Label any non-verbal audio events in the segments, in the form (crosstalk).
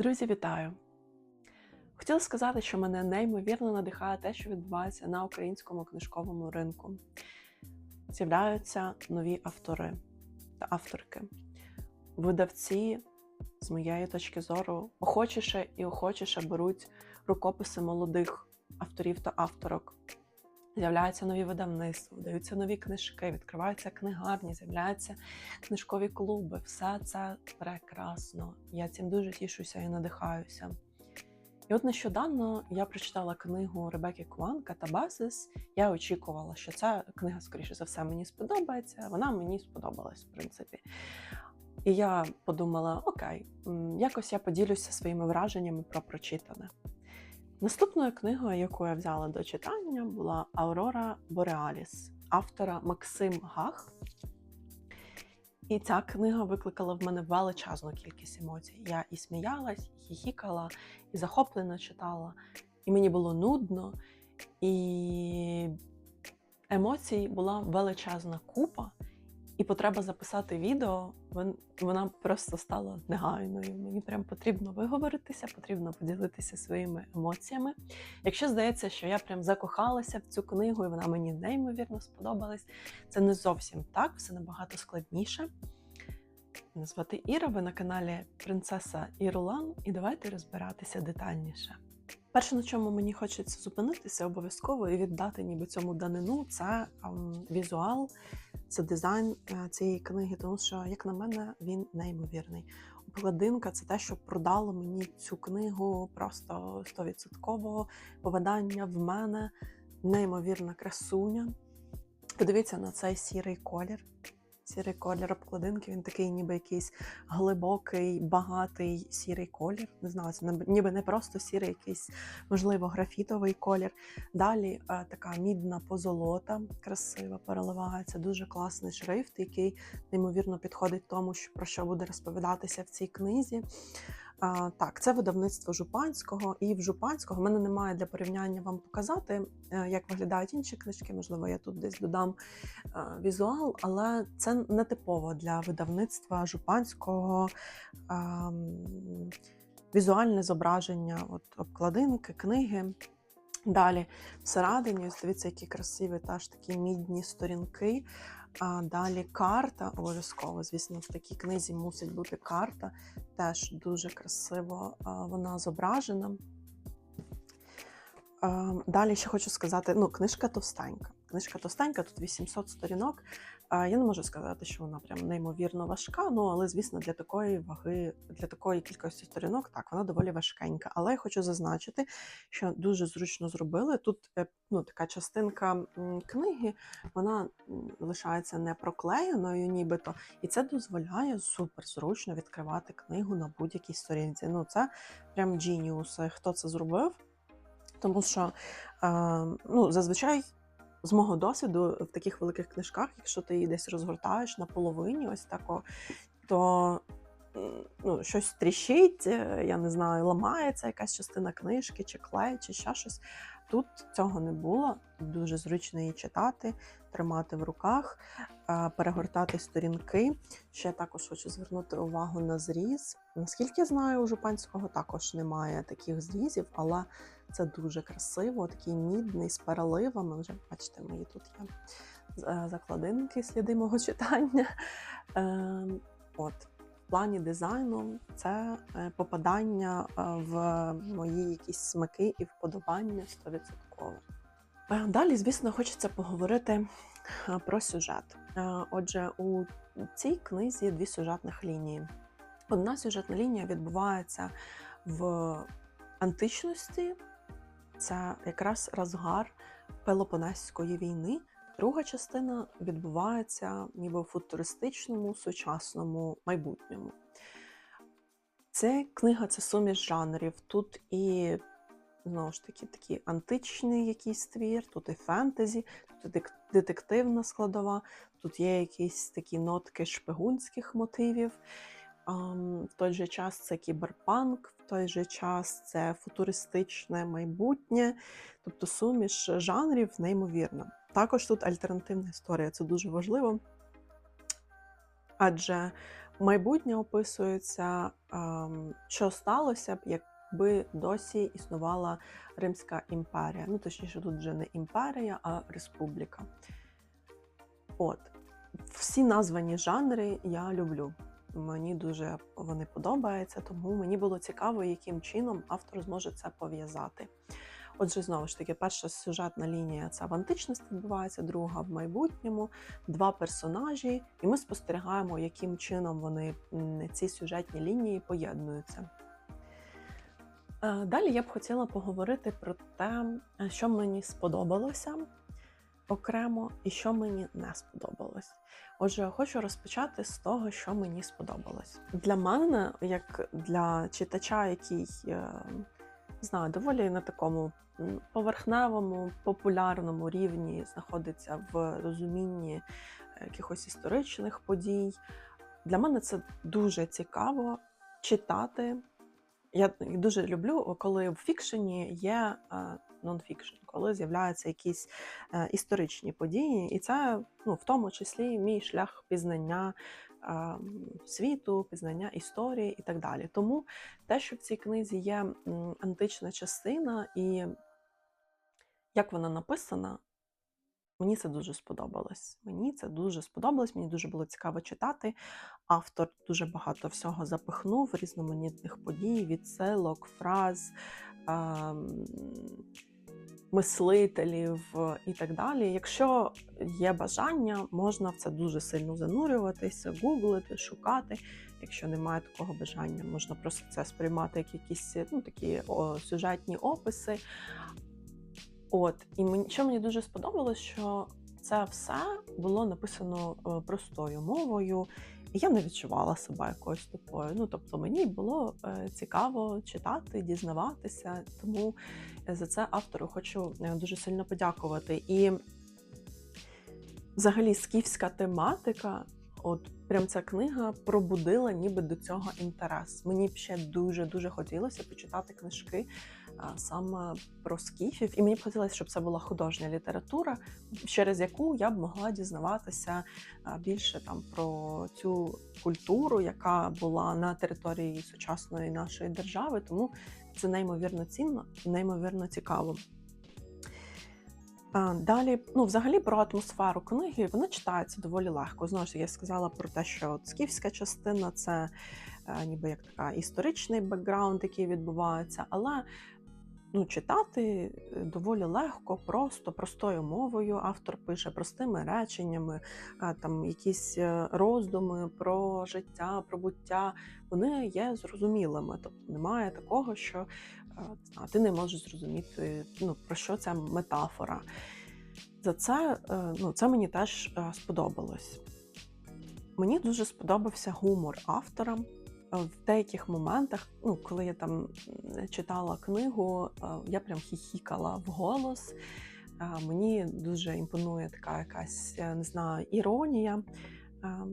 Друзі, вітаю! Хотіла сказати, що мене неймовірно надихає те, що відбувається на українському книжковому ринку. З'являються нові автори та авторки. Видавці, з моєї точки зору, охочіше і охочіше беруть рукописи молодих авторів та авторок. З'являються нові видавництва, видаються нові книжки, відкриваються книгарні, з'являються книжкові клуби. Все це прекрасно. Я цим дуже тішуся і надихаюся. І от нещодавно я прочитала книгу Ребекки Куан Катабасис. Я очікувала, що ця книга, скоріше за все, мені сподобається. Вона мені сподобалась, в принципі. І я подумала: окей, якось я поділюся своїми враженнями про прочитане. Наступною книгою, яку я взяла до читання, була Аурора Бореаліс автора Максим Гах. І ця книга викликала в мене величезну кількість емоцій. Я і сміялась, і хіхікала, і захоплено читала, і мені було нудно, і емоцій була величезна купа, і потреба записати відео вона просто стала негайною. Мені прям потрібно виговоритися, потрібно поділитися своїми емоціями. Якщо здається, що я прям закохалася в цю книгу, і вона мені неймовірно сподобалась, це не зовсім так, все набагато складніше. Мене звати Іра, ви на каналі Принцеса Ірулан, і давайте розбиратися детальніше. Перше, на чому мені хочеться зупинитися обов'язково і віддати ніби цьому данину, це ем, візуал, це дизайн е, цієї книги, тому що, як на мене, він неймовірний. Обкладинка це те, що продало мені цю книгу просто 100% попадання в мене, неймовірна красуня. Подивіться на цей сірий колір. Сірий колір обкладинки, він такий, ніби якийсь глибокий, багатий сірий колір. Не знаю, це ніби- не просто сірий, якийсь, можливо, графітовий колір. Далі е, така мідна позолота, красива, переливається. Дуже класний шрифт, який неймовірно підходить тому, що, про що буде розповідатися в цій книзі. Так, це видавництво Жупанського, і в Жупанського в мене немає для порівняння вам показати, е, як виглядають інші книжки. Можливо, я тут десь додам е, візуал, але це не типово для видавництва Жупанського. ем, Візуальне зображення от, обкладинки, книги. Далі всередині, ось дивіться, які красиві теж такі мідні сторінки. А далі карта обов'язково. Звісно, в такій книзі мусить бути карта. Теж дуже красиво вона зображена. Далі ще хочу сказати: ну, книжка товстенька. Книжка товстенька, тут 800 сторінок. Я не можу сказати, що вона прям неймовірно важка. Ну, але, звісно, для такої ваги, для такої кількості сторінок, так, вона доволі важкенька. Але я хочу зазначити, що дуже зручно зробили. Тут е, ну, така частинка книги, вона лишається не проклеєною, нібито, і це дозволяє супер зручно відкривати книгу на будь-якій сторінці. Ну, це прям genius. Хто це зробив? Тому що е, ну, зазвичай. З мого досвіду в таких великих книжках, якщо ти її десь розгортаєш на половині, ось тако, то ну, щось тріщить, е, я не знаю, ламається якась частина книжки, чи клей, чи ще щось. Тут цього не було. Дуже зручно її читати, тримати в руках, перегортати сторінки. Ще також хочу звернути увагу на зріз. Наскільки я знаю, у Жупанського також немає таких зрізів, але це дуже красиво, такий мідний з переливами. Вже бачите, мої тут є е, закладинки, сліди мого читання. Е, От. В плані дизайну це е, попадання е, в мої якісь смаки і вподобання 100%. Е, Далі, звісно, хочеться поговорити про сюжет. Е, Отже, у цій книзі дві сюжетних лінії. Одна сюжетна лінія відбувається в античності, це якраз розгар Пелопонезької війни. Друга частина відбувається ніби в футуристичному сучасному майбутньому. Це книга це суміш жанрів. Тут і знову ж таки такий античний якийсь твір, тут і фентезі, тут і детективна складова, тут є якісь такі нотки шпигунських мотивів. В той же час це кіберпанк, в той же час це футуристичне майбутнє, тобто суміш жанрів неймовірна. Також тут альтернативна історія, це дуже важливо. Адже майбутнє описується що сталося б, якби досі існувала Римська імперія. Ну, точніше, тут вже не імперія, а республіка. От. Всі названі жанри я люблю. Мені дуже вони подобаються, тому мені було цікаво, яким чином автор зможе це пов'язати. Отже, знову ж таки, перша сюжетна лінія це в античності відбувається, друга в майбутньому, два персонажі, і ми спостерігаємо, яким чином вони ці сюжетні лінії поєднуються. Е, Далі я б хотіла поговорити про те, е, що мені сподобалося окремо і що мені не сподобалось. Отже, хочу розпочати з того, що мені сподобалось. Для мене, як для читача, який е, знаю, доволі на такому поверхневому, популярному рівні знаходиться в розумінні якихось історичних подій. Для мене це дуже цікаво читати. Я дуже люблю, коли в фікшені є е, нонфікшн, коли з'являються якісь е, історичні події, і це ну, в тому числі мій шлях пізнання е, світу, пізнання історії і так далі. Тому те, що в цій книзі є антична частина, і як вона написана, мені це дуже сподобалось. Мені це дуже сподобалось, мені дуже було цікаво читати. Автор дуже багато всього запихнув, різноманітних подій, відсилок, фраз, ем, мислителів е, і так далі. Якщо є бажання, можна в це дуже сильно занурюватися, гуглити, шукати. Якщо немає такого бажання, можна просто це сприймати як якісь ну, такі о, сюжетні описи. От, і мені, що мені дуже сподобалось, що це все було написано е, простою мовою, і я не відчувала себе якоюсь тупою. Ну, тобто мені було е, цікаво читати, дізнаватися, тому за це автору хочу е, дуже сильно подякувати. І взагалі скіфська тематика, от прям ця книга пробудила ніби до цього інтерес. Мені б ще дуже-дуже хотілося почитати книжки саме про скіфів, і мені б хотілося, щоб це була художня література, через яку я б могла дізнаватися більше там про цю культуру, яка була на території сучасної нашої держави. Тому це неймовірно цінно неймовірно цікаво. Далі, ну, взагалі про атмосферу книги, вона читається доволі легко. Знову ж я сказала про те, що от скіфська частина це е, ніби як така історичний бекграунд, який відбувається, але ну, читати е, доволі легко, просто простою мовою. Автор пише простими реченнями, там якісь е, роздуми про життя, про буття. Вони є зрозумілими. Тобто немає такого, що е, ти не можеш зрозуміти, ну, про що ця метафора. За це, ну, це мені теж сподобалось. Мені дуже сподобався гумор автора. Е, В деяких моментах, ну, коли я там читала книгу, е, я прям хіхікала вголос. голос. Мені дуже імпонує така якась, е, не знаю, іронія. Е,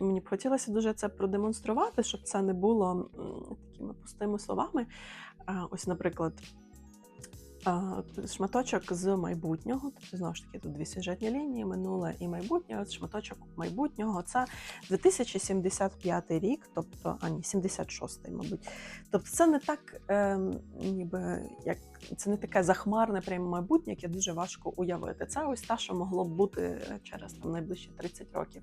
Мені б хотілося дуже це продемонструвати, щоб це не було такими пустими словами. Е, Ось, наприклад, е, шматочок з майбутнього, тобто знову ж таки тут дві сюжетні лінії, минуле і майбутнє. От шматочок майбутнього це 2075 рік, тобто а ні, 76-й, мабуть. Тобто, це не так, е, ніби як це не таке захмарне прямо майбутнє, яке дуже важко уявити. Це ось те, що могло б бути через там найближчі 30 років.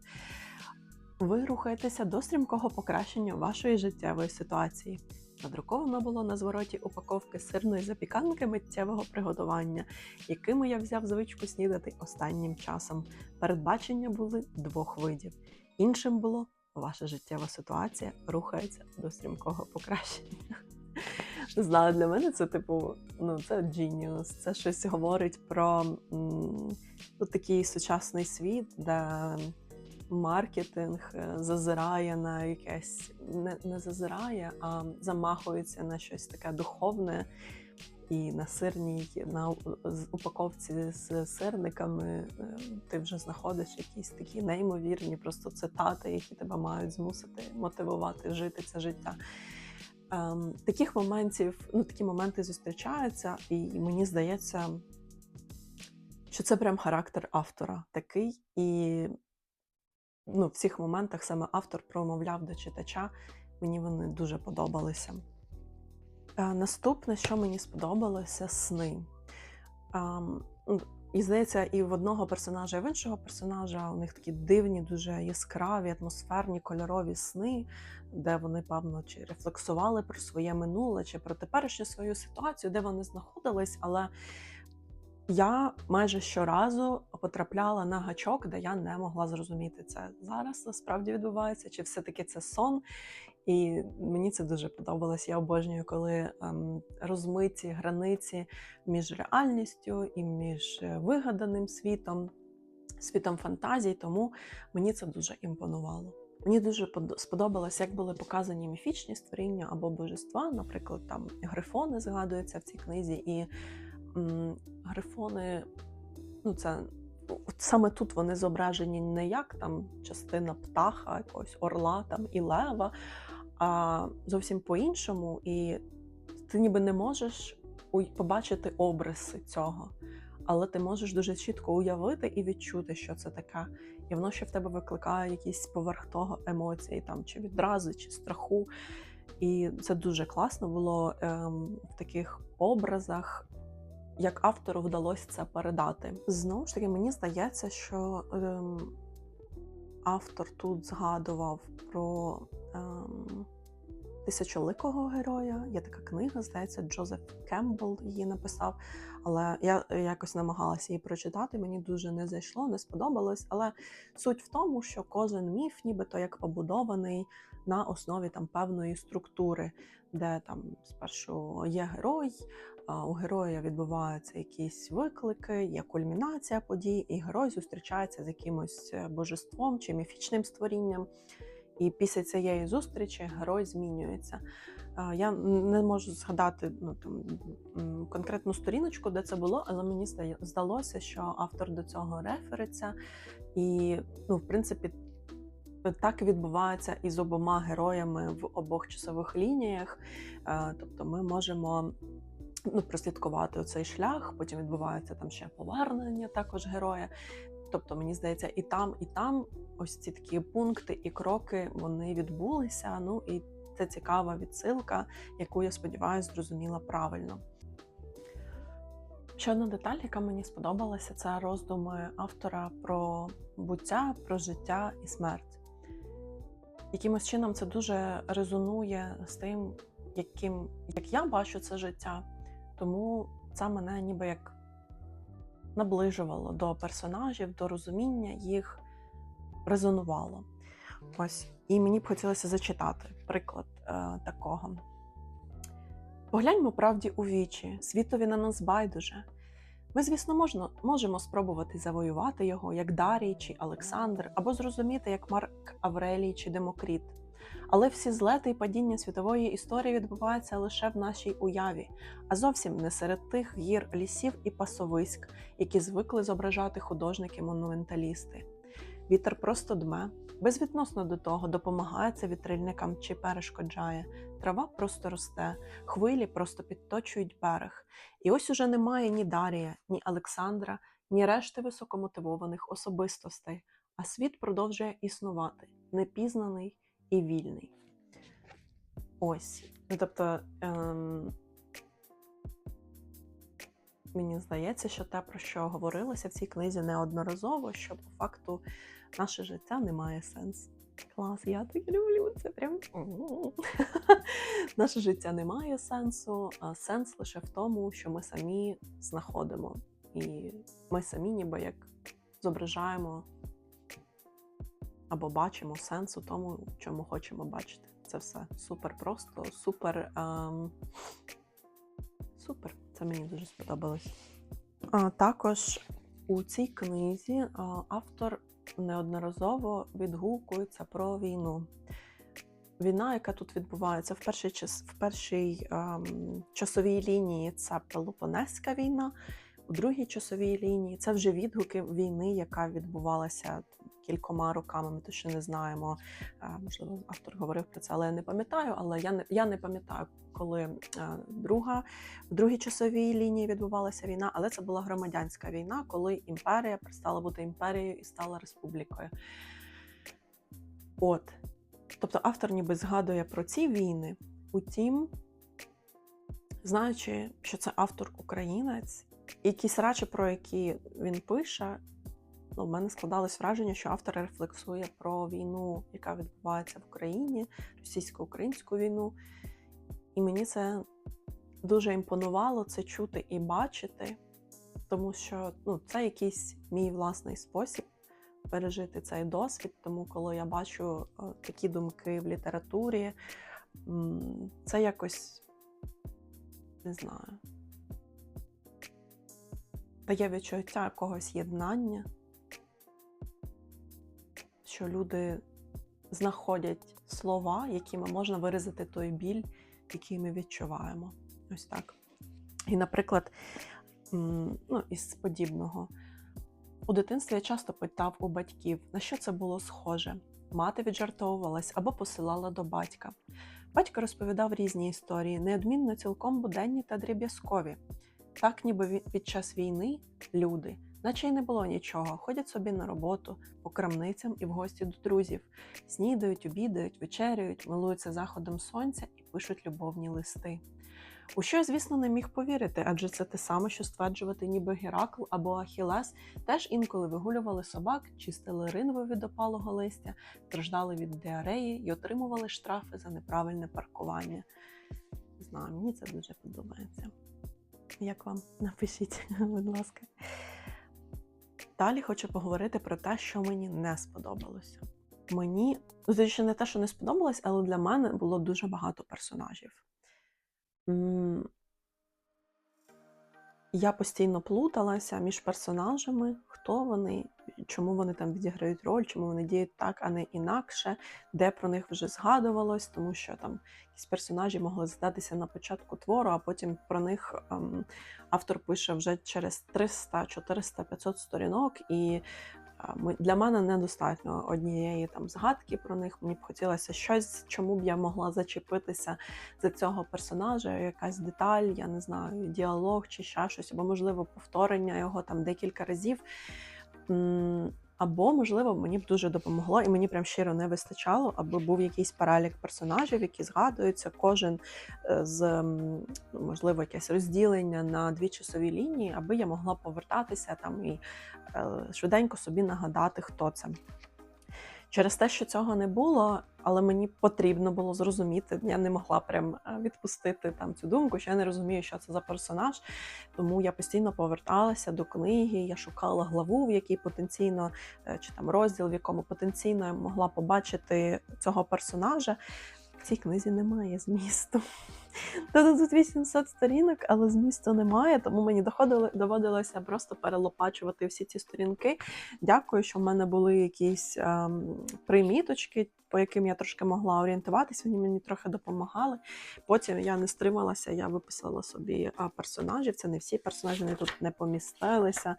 Ви рухаєтеся до стрімкого покращення вашої життєвої ситуації. Надруковано було на звороті упаковки сирної запіканки миттєвого приготування, якими я взяв звичку снідати останнім часом. Передбачення були двох видів. Іншим було ваша життєва ситуація рухається до стрімкого покращення. (laughs) Знаю, для мене це типу, ну це genius, це щось говорить про м, такий сучасний світ, де маркетинг е, зазирає на якесь не, не зазирає, а замахується на щось таке духовне. І на сирній на упаковці з сирниками е, ти вже знаходиш якісь такі неймовірні просто цитати, які тебе мають змусити мотивувати жити це життя. Ем, таких моментів, ну такі моменти зустрічаються, і мені здається, що це прям характер автора такий, і ну, в цих моментах саме автор промовляв до читача: Мені вони дуже подобалися. Е, Наступне, що мені сподобалося, сни. Ем, ну, І здається, і в одного персонажа, і в іншого персонажа у них такі дивні, дуже яскраві, атмосферні, кольорові сни, де вони, певно, чи рефлексували про своє минуле, чи про теперішню свою ситуацію, де вони знаходились. Але я майже щоразу потрапляла на гачок, де я не могла зрозуміти, це зараз насправді відбувається, чи все-таки це сон. І мені це дуже подобалось. Я обожнюю, коли ем, розмиті границі між реальністю і між е, вигаданим світом, світом фантазій. Тому мені це дуже імпонувало. Мені дуже сподобалось, як були показані міфічні створіння або божества. Наприклад, там грифони згадуються в цій книзі, і грифони, ну це от саме тут вони зображені не як там частина птаха, якогось орла там і лева, а зовсім по-іншому. І ти ніби не можеш побачити обриси цього, але ти можеш дуже чітко уявити і відчути, що це таке. І воно ще в тебе викликає якісь поверх того емоції, там чи відрази, чи страху. І це дуже класно було ем, в таких образах, як автору вдалося це передати. Знову ж таки, мені здається, що ем, автор тут згадував про ем, тисячоликого героя. Є така книга, здається, Джозеф Кембл її написав. Але я якось намагалася її прочитати. Мені дуже не зайшло, не сподобалось. Але суть в тому, що кожен міф, нібито як побудований на основі там певної структури, де там спершу є герой. У героя відбуваються якісь виклики, є кульмінація подій, і герой зустрічається з якимось е, божеством чи міфічним створінням. І після цієї зустрічі герой змінюється. Е, Я не можу згадати ну, там, конкретну сторіночку, де це було, але мені здалося, що автор до цього рефериться. І, ну, в принципі, так відбувається і з обома героями в обох часових лініях. Е, Тобто ми можемо ну, прослідкувати цей шлях, потім відбувається там ще повернення також героя. Тобто, мені здається, і там, і там ось ці такі пункти і кроки вони відбулися. Ну і це цікава відсилка, яку я сподіваюся, зрозуміла правильно. Ще одна деталь, яка мені сподобалася, це роздуми автора про буття, про життя і смерть. Якимось чином це дуже резонує з тим, яким як я бачу це життя, тому це мене ніби як наближувало до персонажів, до розуміння їх резонувало. Ось. І мені б хотілося зачитати приклад е, такого. Погляньмо правді у вічі, світові на нас байдуже. Ми, звісно, можна, можемо спробувати завоювати його, як Дарій чи Олександр, або зрозуміти, як Марк Аврелій чи Демокріт. Але всі злети і падіння світової історії відбуваються лише в нашій уяві, а зовсім не серед тих гір, лісів і пасовиськ, які звикли зображати художники-монументалісти. Вітер просто дме, безвідносно до того, допомагає це вітрильникам чи перешкоджає. Трава просто росте, хвилі просто підточують берег. І ось уже немає ні Дарія, ні Олександра, ні решти високомотивованих особистостей, а світ продовжує існувати, непізнаний і вільний. Ось. Ну, Тобто, ем, мені здається, що те, про що говорилося в цій книзі неодноразово, що по факту наше життя не має сенсу. Клас, я так люблю це прям. (laughs) Наше життя не має сенсу, а сенс лише в тому, що ми самі знаходимо. І ми самі ніби як зображаємо або бачимо сенс у тому, чому хочемо бачити. Це все супер просто, супер. Ем... Супер. Це мені дуже сподобалось. А, також у цій книзі а, автор неодноразово відгукується про війну. Війна, яка тут відбувається в першій час, в першій ем, часовій лінії, це Пелопонеська війна, у другій часовій лінії це вже відгуки війни, яка відбувалася кількома роками. Ми точно не знаємо. Е, можливо, автор говорив про це, але я не пам'ятаю. Але я не я не пам'ятаю, коли е, друга в другій часовій лінії відбувалася війна, але це була громадянська війна, коли імперія перестала бути імперією і стала республікою. От Тобто автор ніби згадує про ці війни, утім, знаючи, що це автор українець, якісь речі, про які він пише, ну, в мене складалось враження, що автор рефлексує про війну, яка відбувається в Україні, російсько-українську війну. І мені це дуже імпонувало це чути і бачити, тому що ну, це якийсь мій власний спосіб пережити цей досвід. Тому, коли я бачу е, такі думки в літературі, це якось не знаю. Дає відчуття якогось єднання, що люди знаходять слова, якими можна виразити той біль, який ми відчуваємо. Ось так. І, наприклад, ну, із подібного. У дитинстві я часто питав у батьків, на що це було схоже. Мати віджартовувалась або посилала до батька. Батько розповідав різні історії, неодмінно цілком буденні та дріб'язкові. Так, ніби під час війни люди, наче й не було нічого, ходять собі на роботу, по крамницям і в гості до друзів, снідають, обідають, вечеряють, милуються заходом сонця і пишуть любовні листи. У що я, звісно, не міг повірити, адже це те саме, що стверджувати, ніби Геракл або Ахілес теж інколи вигулювали собак, чистили ринви від опалого листя, страждали від діареї і отримували штрафи за неправильне паркування. Знаю, мені це дуже подобається. Як вам? Напишіть, (laughs) будь ласка. Далі хочу поговорити про те, що мені не сподобалося. Мені, це не те, що не сподобалось, але для мене було дуже багато персонажів. Я постійно плуталася між персонажами, хто вони, чому вони там відіграють роль, чому вони діють так, а не інакше, де про них вже згадувалось, тому що там якісь персонажі могли здатися на початку твору, а потім про них ем, автор пише вже через 300, 400, 500 сторінок, і для мене недостатньо однієї там згадки про них. Мені б хотілося щось, чому б я могла зачепитися за цього персонажа, якась деталь, я не знаю, діалог чи ще щось, або можливо повторення його там декілька разів. Або, можливо, мені б дуже допомогло, і мені прям щиро не вистачало, аби був якийсь паралік персонажів, які згадуються, кожен е, з ну, можливо якесь розділення на дві часові лінії, аби я могла повертатися там і е, швиденько собі нагадати, хто це. Через те, що цього не було, але мені потрібно було зрозуміти, я не могла прям е, відпустити там цю думку, що я не розумію, що це за персонаж. Тому я постійно поверталася до книги, я шукала главу, в якій потенційно, е, чи там розділ, в якому потенційно я могла побачити цього персонажа. Цій книзі немає змісту. Тобто тут 800 сторінок, але змісту немає, тому мені доводилося просто перелопачувати всі ці сторінки. Дякую, що в мене були якісь ем, приміточки, по яким я трошки могла орієнтуватися. Вони мені трохи допомагали. Потім я не стрималася, я виписала собі персонажів. Це не всі персонажі, вони тут не помістилися.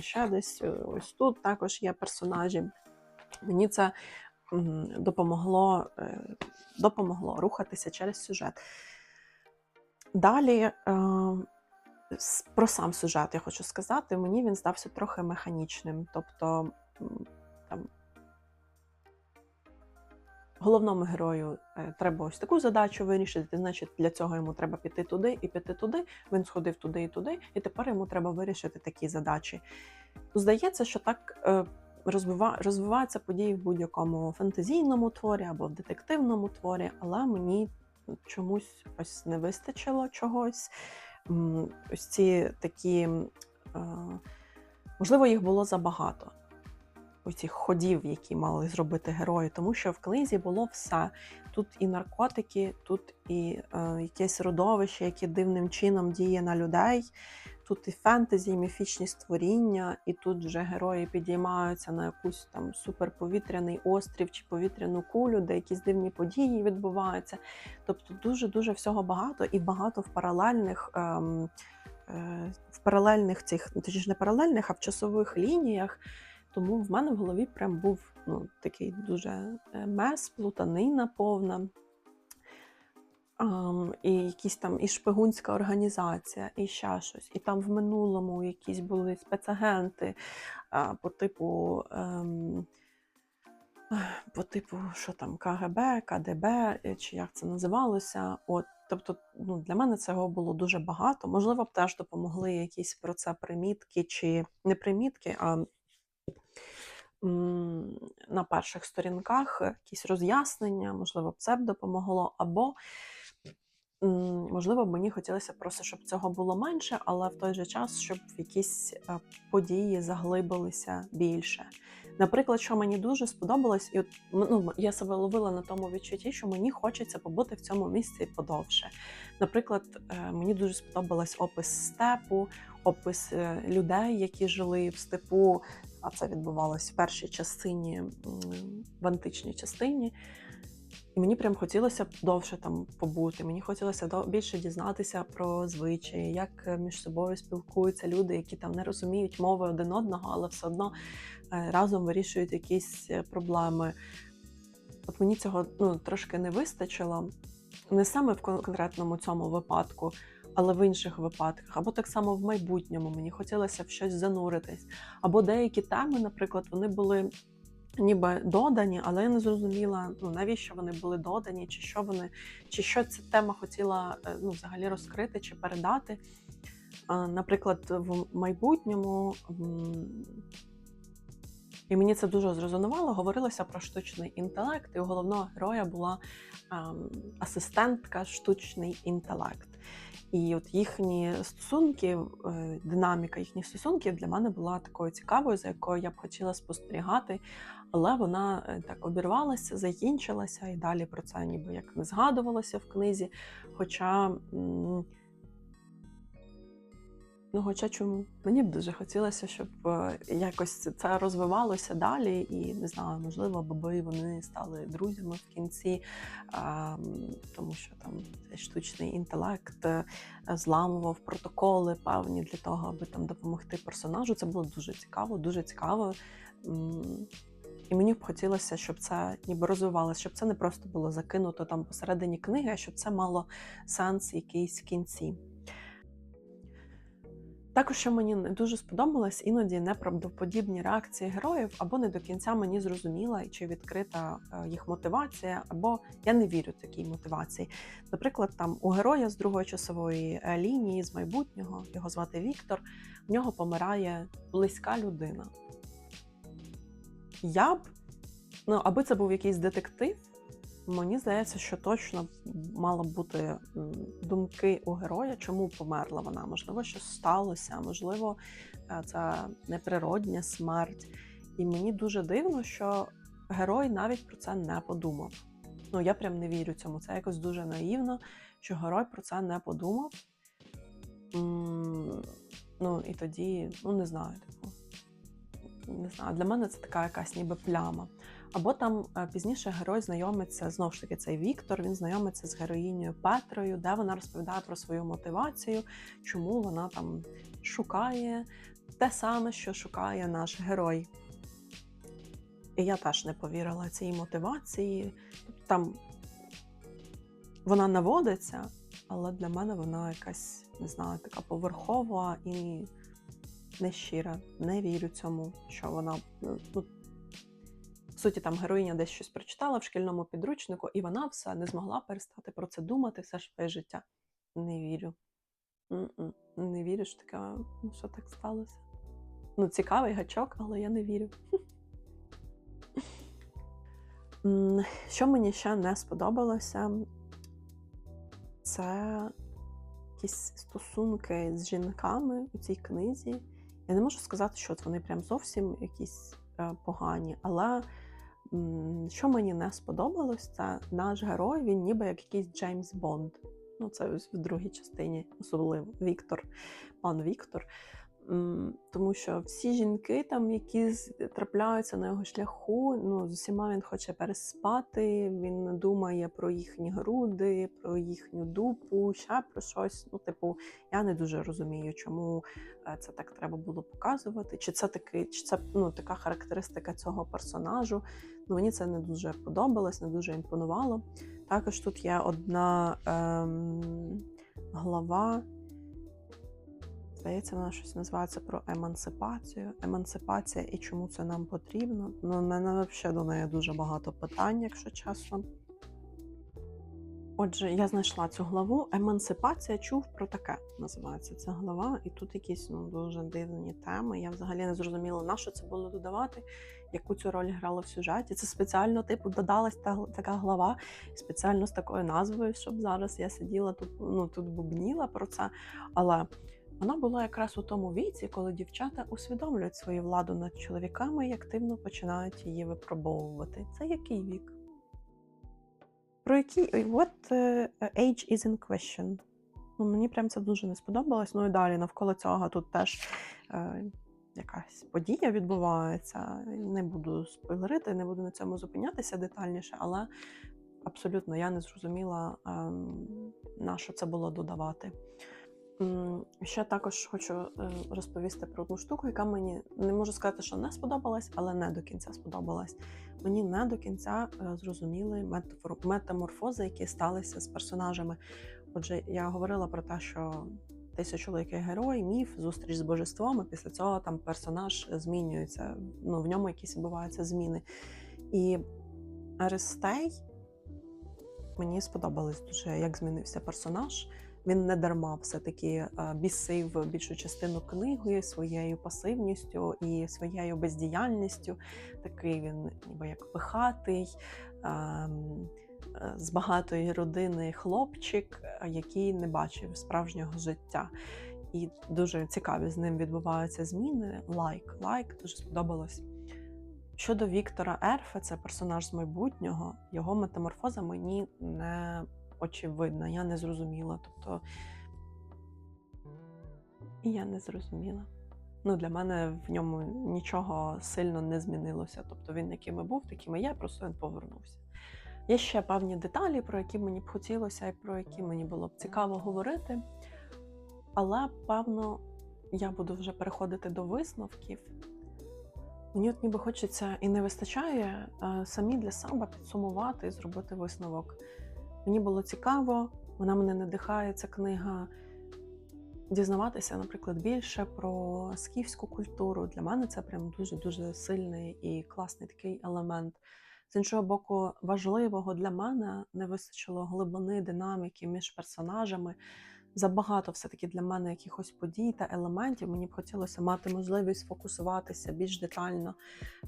Ще десь е, ось тут також є персонажі. Мені це допомогло, е, допомогло рухатися через сюжет. Далі е, про сам сюжет я хочу сказати. Мені він здався трохи механічним. Тобто там, головному герою е, треба ось таку задачу вирішити, значить, для цього йому треба піти туди і піти туди. Він сходив туди і туди, і тепер йому треба вирішити такі задачі. Здається, що так. Розвиваються події в будь-якому фантазійному творі або в детективному творі, але мені чомусь ось не вистачило чогось. Ось ці такі, е, можливо, їх було забагато. Цих ходів, які мали зробити герої, тому що в книзі було все. Тут і наркотики, тут і е, якесь родовище, яке дивним чином діє на людей. Тут і фентезі, і міфічні створіння, і тут вже герої підіймаються на якусь там суперповітряний острів чи повітряну кулю, де якісь дивні події відбуваються. Тобто дуже-дуже всього багато і багато в паралельних. Ем, е, в паралельних цих, ну, точніше не паралельних, а в часових лініях. Тому в мене в голові прям був ну, такий дуже е, мес, плутанина повна. І якісь там і шпигунська організація, і ще щось. І там в минулому якісь були спецагенти по типу ем, по типу, що там КГБ, КДБ, е, чи як це називалося. От, тобто, ну, для мене цього було дуже багато. Можливо, б теж допомогли якісь про це примітки, чи не примітки, а м, на перших сторінках якісь роз'яснення, можливо, б це б допомогло, або можливо, мені хотілося просто, щоб цього було менше, але в той же час, щоб якісь е, події заглибилися більше. Наприклад, що мені дуже сподобалось, і от ну, я себе ловила на тому відчутті, що мені хочеться побути в цьому місці подовше. Наприклад, е, мені дуже сподобалось опис степу, опис е, людей, які жили в степу. А це відбувалось в першій частині, в античній частині. Мені прям хотілося довше там побути. Мені хотілося більше дізнатися про звичаї, як е, між собою спілкуються люди, які там не розуміють мови один одного, але все одно е, разом вирішують якісь е, проблеми. От мені цього ну, трошки не вистачило. Не саме в конкретному цьому випадку, але в інших випадках. Або так само в майбутньому мені хотілося в щось зануритись. Або деякі теми, наприклад, вони були ніби додані, але я не зрозуміла, ну навіщо вони були додані, чи що вони, чи що ця тема хотіла е, ну, взагалі розкрити чи передати. Наприклад, в майбутньому, і мені це дуже зрезонувало, говорилося про штучний інтелект, і у головного героя була асистентка штучний інтелект. І от їхні стосунки, е, динаміка їхніх стосунків для мене була такою цікавою, за якою я б хотіла спостерігати, але вона е, так обірвалася, закінчилася, і далі про це ніби як не згадувалося в книзі. Хоча, ну, хоча чому? Мені б дуже хотілося, щоб е, якось це розвивалося далі, і не знаю, можливо, баби вони стали друзями в кінці, тому що там цей штучний інтелект е, зламував протоколи певні для того, аби там допомогти персонажу. Це було дуже цікаво, дуже цікаво. І мені б хотілося, щоб це ніби розвивалося, щоб це не просто було закинуто там посередині книги, а щоб це мало сенс якийсь в кінці. Також, що мені не дуже сподобалось, іноді неправдоподібні реакції героїв, або не до кінця мені зрозуміла, чи відкрита е, їх мотивація, або я не вірю такій мотивації. Наприклад, там у героя з другої часової е, лінії з майбутнього, його звати Віктор, в нього помирає близька людина. Я б, ну, аби це був якийсь детектив, мені здається, що точно мало б бути думки у героя, чому померла вона. Можливо, щось сталося, можливо, це неприродня смерть. І мені дуже дивно, що герой навіть про це не подумав. Ну, я прям не вірю цьому. Це якось дуже наївно, що герой про це не подумав. Ну, і тоді, ну не знаю, не знаю, для мене це така якась ніби пляма. Або там е, пізніше герой знайомиться знову ж таки цей Віктор. Він знайомиться з героїнею Петрою, де вона розповідає про свою мотивацію, чому вона там шукає те саме, що шукає наш герой. І я теж не повірила цій мотивації. Тобто там вона наводиться, але для мене вона якась, не знаю, така поверхова і нещира. Не вірю цьому, що вона. ну, ну, в суті, там героїня десь щось прочитала в шкільному підручнику, і вона все не змогла перестати про це думати все ж своє життя. Не вірю. М-м. Не вірю, що таке, ну що так сталося. Ну, цікавий гачок, але я не вірю. (laughs) Що мені ще не сподобалося, це якісь стосунки з жінками у цій книзі. Я не можу сказати, що от вони прям зовсім якісь е, погані, але що мені не сподобалось, це наш герой, він ніби як якийсь Джеймс Бонд. Ну, це ось в другій частині, особливо Віктор, пан Віктор. Тому що всі жінки, там, які трапляються на його шляху, ну, з усіма він хоче переспати, він думає про їхні груди, про їхню дупу, ще про щось. Ну, типу, я не дуже розумію, чому е, це так треба було показувати. Чи це таки, чи це ну, така характеристика цього персонажу? Ну, мені це не дуже подобалось, не дуже імпонувало. Також тут є одна ем, глава. Здається, вона щось називається про емансипацію. Емансипація і чому це нам потрібно. Ну, в мене взагалі до неї дуже багато питань, якщо чесно. Отже, я знайшла цю главу. Емансипація чув про таке. Називається ця глава, і тут якісь ну дуже дивні теми. Я взагалі не зрозуміла, на що це було додавати, яку цю роль грала в сюжеті. Це спеціально, типу, додалась та така глава, спеціально з такою назвою, щоб зараз я сиділа тут, ну тут бубніла про це. Але вона була якраз у тому віці, коли дівчата усвідомлюють свою владу над чоловіками і активно починають її випробовувати. Це який вік? Про який what е, age is in question? Ну, мені прям це дуже не сподобалось. Ну і далі навколо цього тут теж е, якась подія відбувається. Не буду спойлерити, не буду на цьому зупинятися детальніше, але абсолютно я не зрозуміла, е, на що це було додавати. Ще також хочу е, розповісти про одну штуку, яка мені не можу сказати, що не сподобалась, але не до кінця сподобалась. Мені не до кінця е, зрозуміли метаморфози, які сталися з персонажами. Отже, я говорила про те, що тисячоликий герой, міф, зустріч з божеством, і після цього там персонаж змінюється. Ну, в ньому якісь відбуваються зміни. І Аристей мені сподобалось дуже, як змінився персонаж. Він не дарма все-таки е, бісив більшу частину книги своєю пасивністю і своєю бездіяльністю. Такий він, ніби як пихатий, ем, е, з багатої родини хлопчик, який не бачив справжнього життя. І дуже цікаві з ним відбуваються зміни. Лайк, лайк, дуже сподобалось. Щодо Віктора Ерфе, це персонаж з майбутнього, його метаморфоза мені не очевидна, я не зрозуміла. Тобто я не зрозуміла. Ну, для мене в ньому нічого сильно не змінилося. Тобто він яким і був, таким і є, просто він повернувся. Є ще певні деталі, про які мені б хотілося, і про які мені було б цікаво говорити. Але, певно, я буду вже переходити до висновків. Мені от ніби хочеться і не вистачає е, самі для себе підсумувати і зробити висновок. Мені було цікаво, вона мене надихає, ця книга дізнаватися, наприклад, більше про скіфську культуру. Для мене це прям дуже-дуже сильний і класний такий елемент. З іншого боку, важливого для мене не вистачило глибини динаміки між персонажами. Забагато все-таки для мене якихось подій та елементів. Мені б хотілося мати можливість фокусуватися більш детально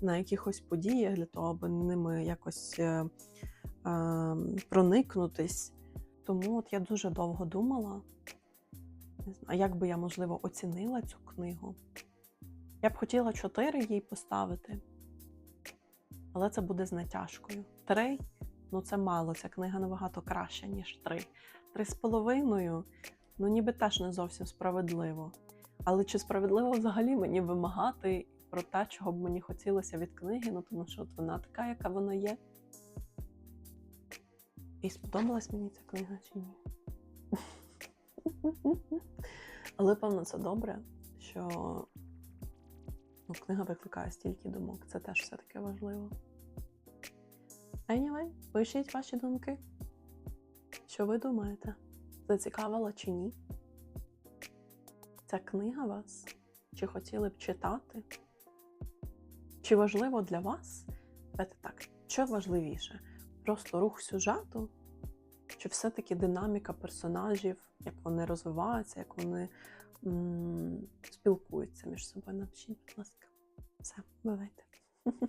на якихось подіях для того, аби ними якось е, е, проникнутись. Тому от я дуже довго думала, не знаю, як би я, можливо, оцінила цю книгу. Я б хотіла чотири їй поставити, але це буде з натяжкою. Три ну це мало, ця книга набагато краща, ніж три. Три з половиною, ну ніби теж не зовсім справедливо. Але чи справедливо взагалі мені вимагати про те, чого б мені хотілося від книги, ну тому що от вона така, яка вона є. І сподобалась мені ця книга чи ні? (laughs) Але, певно, це добре, що ну, книга викликає стільки думок. Це теж все-таки важливо. Anyway, пишіть ваші думки. Що ви думаєте? Зацікавила чи ні? Ця книга вас? Чи хотіли б читати? Чи важливо для вас? Давайте так, що важливіше? Просто рух сюжету? Чи все-таки динаміка персонажів, як вони розвиваються, як вони м- спілкуються між собою? Напишіть, будь ласка. Все, бувайте. (laughs)